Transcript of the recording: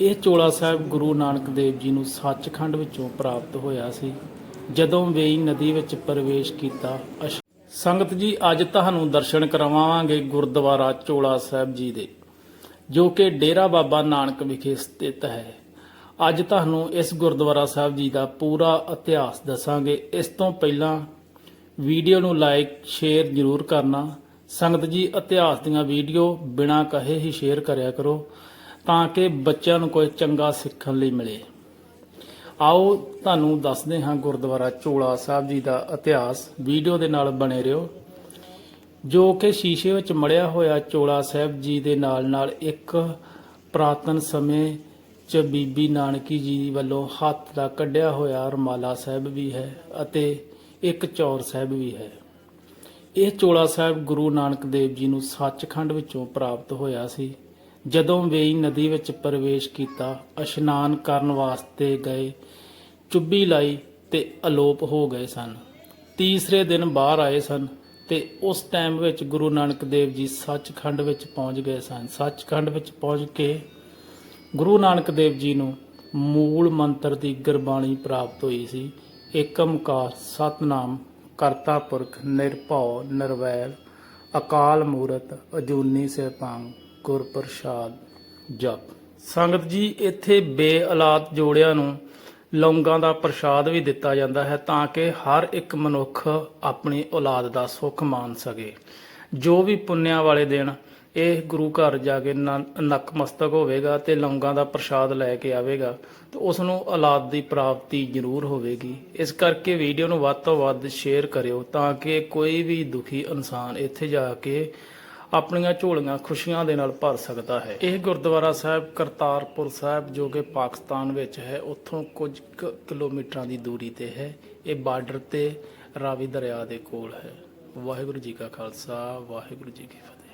ਇਹ ਚੋਲਾ ਸਾਹਿਬ ਗੁਰੂ ਨਾਨਕ ਦੇਵ ਜੀ ਨੂੰ ਸੱਚਖੰਡ ਵਿੱਚੋਂ ਪ੍ਰਾਪਤ ਹੋਇਆ ਸੀ। ਜਦੋਂ ਵੇਈ ਨਦੀ ਵਿੱਚ ਪ੍ਰਵੇਸ਼ ਕੀਤਾ, ਅਸ਼- ਸੰਗਤ ਜੀ, ਅੱਜ ਤੁਹਾਨੂੰ ਦਰਸ਼ਨ ਕਰਵਾਵਾਂਗੇ ਗੁਰਦੁਆਰਾ ਚੋਲਾ ਸਾਹਿਬ ਜੀ ਦੇ, ਜੋ ਕਿ ਡੇਰਾ ਬਾਬਾ ਨਾਨਕ ਵਿਖੇ ਸਥਿਤ ਹੈ। ਅੱਜ ਤੁਹਾਨੂੰ ਇਸ ਗੁਰਦੁਆਰਾ ਸਾਹਿਬ ਜੀ ਦਾ ਪੂਰਾ ਇਤਿਹਾਸ ਦੱਸਾਂਗੇ। ਇਸ ਤੋਂ ਪਹਿਲਾਂ ਵੀਡੀਓ ਨੂੰ ਲਾਈਕ, ਸ਼ੇਅਰ ਜ਼ਰੂਰ ਕਰਨਾ। ਸੰਗਤ ਜੀ, ਇਤਿਹਾਸ ਦੀਆਂ ਵੀਡੀਓ ਬਿਨਾਂ ਕਹੇ ਹੀ ਸ਼ੇਅਰ ਕਰਿਆ ਕਰੋ। ਤਾਂ ਕਿ ਬੱਚਿਆਂ ਨੂੰ ਕੋਈ ਚੰਗਾ ਸਿੱਖਣ ਲਈ ਮਿਲੇ। ਆਓ ਤੁਹਾਨੂੰ ਦੱਸਦੇ ਹਾਂ ਗੁਰਦੁਆਰਾ ਚੋਲਾ ਸਾਹਿਬ ਜੀ ਦਾ ਇਤਿਹਾਸ। ਵੀਡੀਓ ਦੇ ਨਾਲ ਬਣੇ ਰਹੋ। ਜੋ ਕਿ ਸ਼ੀਸ਼ੇ ਵਿੱਚ ਮੜਿਆ ਹੋਇਆ ਚੋਲਾ ਸਾਹਿਬ ਜੀ ਦੇ ਨਾਲ ਨਾਲ ਇੱਕ ਪ੍ਰਾਤਨ ਸਮੇਂ ਚ ਬੀਬੀ ਨਾਨਕੀ ਜੀ ਵੱਲੋਂ ਹੱਥ ਦਾ ਕੱਢਿਆ ਹੋਇਆ ਰਮਾਲਾ ਸਾਹਿਬ ਵੀ ਹੈ ਅਤੇ ਇੱਕ ਚੌਰ ਸਾਹਿਬ ਵੀ ਹੈ। ਇਹ ਚੋਲਾ ਸਾਹਿਬ ਗੁਰੂ ਨਾਨਕ ਦੇਵ ਜੀ ਨੂੰ ਸੱਚਖੰਡ ਵਿੱਚੋਂ ਪ੍ਰਾਪਤ ਹੋਇਆ ਸੀ। ਜਦੋਂ ਵੇਈ ਨਦੀ ਵਿੱਚ ਪ੍ਰਵੇਸ਼ ਕੀਤਾ, ਇਸ਼ਨਾਨ ਕਰਨ ਵਾਸਤੇ ਗਏ, ਚੁੱਭੀ ਲਾਈ ਤੇ ਅਲੋਪ ਹੋ ਗਏ ਸਨ। ਤੀਸਰੇ ਦਿਨ ਬਾਹਰ ਆਏ ਸਨ ਤੇ ਉਸ ਟਾਈਮ ਵਿੱਚ ਗੁਰੂ ਨਾਨਕ ਦੇਵ ਜੀ ਸੱਚਖੰਡ ਵਿੱਚ ਪਹੁੰਚ ਗਏ ਸਨ। ਸੱਚਖੰਡ ਵਿੱਚ ਪਹੁੰਚ ਕੇ ਗੁਰੂ ਨਾਨਕ ਦੇਵ ਜੀ ਨੂੰ ਮੂਲ ਮੰਤਰ ਦੀ ਗੁਰਬਾਣੀ ਪ੍ਰਾਪਤ ਹੋਈ ਸੀ। ਏਕ ਓੰਕਾਰ ਸਤਨਾਮ, ਕਰਤਾ ਪੁਰਖ, ਨਿਰਭਉ, ਨਿਰਵੈਰ, ਅਕਾਲ ਮੂਰਤ, ਅਜੂਨੀ ਸੈਭੰ ਗੁਰ ਪ੍ਰਸਾਦ ਜਪ। ਸੰਗਤ ਜੀ, ਇੱਥੇ ਬੇਔਲਾਦ ਜੋੜਿਆਂ ਨੂੰ ਲੌਂਗਾਂ ਦਾ ਪ੍ਰਸ਼ਾਦ ਵੀ ਦਿੱਤਾ ਜਾਂਦਾ ਹੈ ਤਾਂ ਕਿ ਹਰ ਇੱਕ ਮਨੁੱਖ ਆਪਣੀ ਔਲਾਦ ਦਾ ਸੁੱਖ ਮਾਣ ਸਕੇ। ਜੋ ਵੀ ਪੁੰਨਿਆਂ ਵਾਲੇ ਦਿਨ ਇਹ ਗੁਰੂ ਘਰ ਜਾ ਕੇ ਨ- ਨਤਮਸਤਕ ਹੋਵੇਗਾ ਤੇ ਲੌਂਗਾਂ ਦਾ ਪ੍ਰਸ਼ਾਦ ਲੈ ਕੇ ਆਵੇਗਾ, ਤੇ ਉਸ ਨੂੰ ਔਲਾਦ ਦੀ ਪ੍ਰਾਪਤੀ ਜ਼ਰੂਰ ਹੋਵੇਗੀ। ਇਸ ਕਰਕੇ ਵੀਡੀਓ ਨੂੰ ਵੱਧ ਤੋਂ ਵੱਧ ਸ਼ੇਅਰ ਕਰਿਓ ਤਾਂ ਕਿ ਕੋਈ ਵੀ ਦੁਖੀ ਇਨਸਾਨ ਇੱਥੇ ਜਾ ਕੇ ਆਪਣੀਆਂ ਝੋਲੀਆਂ ਖੁਸ਼ੀਆਂ ਦੇ ਨਾਲ ਭਰ ਸਕਦਾ ਹੈ। ਇਹ ਗੁਰਦੁਆਰਾ ਸਾਹਿਬ ਕਰਤਾਰਪੁਰ ਸਾਹਿਬ, ਜੋ ਕਿ ਪਾਕਿਸਤਾਨ ਵਿੱਚ ਹੈ, ਉੱਥੋਂ ਕੁਝ ਕੁ ਕਿਲੋਮੀਟਰਾਂ ਦੀ ਦੂਰੀ ਤੇ ਹੈ। ਇਹ ਬਾਰਡਰ ਤੇ ਰਾਵੀ ਦਰਿਆ ਦੇ ਕੋਲ ਹੈ। ਵਾਹਿਗੁਰੂ ਜੀ ਕਾ ਖਾਲਸਾ, ਵਾਹਿਗੁਰੂ ਜੀ ਕੀ ਫਤਿਹ।